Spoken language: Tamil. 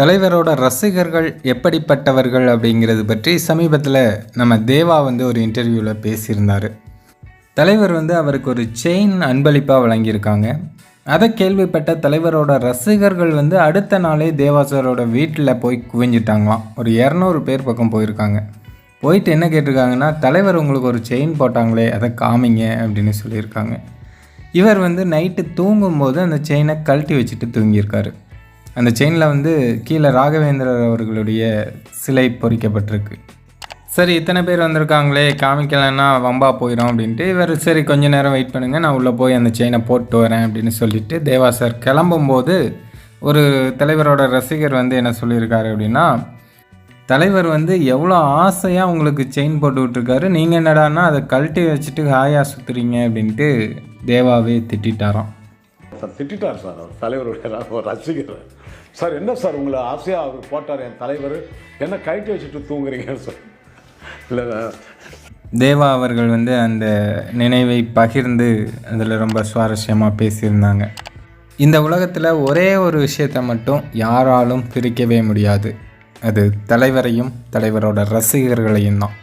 தலைவரோட ரசிகர்கள் எப்படிப்பட்டவர்கள் அப்படிங்கிறது பற்றி சமீபத்தில் நம்ம தேவா வந்து ஒரு இன்டர்வியூவில் பேசியிருந்தார். தலைவர் வந்து அவருக்கு ஒரு செயின் அன்பளிப்பாக வழங்கியிருக்காங்க. அதை கேள்விப்பட்ட தலைவரோட ரசிகர்கள் வந்து அடுத்த நாளே தேவா சாரோட வீட்டில் போய் குவிஞ்சிட்டாங்களாம். ஒரு இரநூறு பேர் பக்கம் போயிருக்காங்க. போயிட்டு என்ன கேட்டிருக்காங்கன்னா தலைவர் உங்களுக்கு ஒரு செயின் போட்டாங்களே அதை காமிங்க அப்படின்னு சொல்லியிருக்காங்க. இவர் வந்து நைட்டு தூங்கும்போது அந்த செயினை கழட்டி வச்சுட்டு தூங்கியிருக்காரு. அந்த செயினில் வந்து கீழே ராகவேந்திரர் அவர்களுடைய சிலை பொறிக்கப்பட்டிருக்கு. சரி இத்தனை பேர் வந்திருக்காங்களே காமிக்கலைன்னா வம்பா போயிடும் அப்படின்ட்டு இவர் சரி கொஞ்ச நேரம் வெயிட் பண்ணுங்கள் நான் உள்ளே போய் அந்த செயினை போட்டு வரேன் அப்படின்னு சொல்லிட்டு தேவா சார் கிளம்பும்போது ஒரு தலைவரோட ரசிகர் வந்து என்ன சொல்லியிருக்காரு அப்படின்னா தலைவர் வந்து எவ்வளோ ஆசையாக உங்களுக்கு செயின் போட்டு விட்ருக்காரு நீங்கள் என்னடான்னா அதை கழட்டி வச்சுட்டு ஹாயாக சுற்றுறீங்க அப்படின்ட்டு தேவாவே திட்டாராம் சார் திட்டார் சார் அவர். தலைவருடைய ஒரு ரசிகர். சார் என்ன சார் உங்களை ஆசையாக அவர் போட்டார் என் தலைவர்? என்ன கைட்டு வச்சுட்டு தூங்குறீங்க சார்? இல்லை தேவா அவர்கள் வந்து அந்த நினைவை பகிர்ந்து அதில் ரொம்ப சுவாரஸ்யமாக பேசியிருந்தாங்க. இந்த உலகத்தில் ஒரே ஒரு விஷயத்தை மட்டும் யாராலும் பிரிக்கவே முடியாது. அது தலைவரையும் தலைவரோட ரசிகர்களையும் தான்.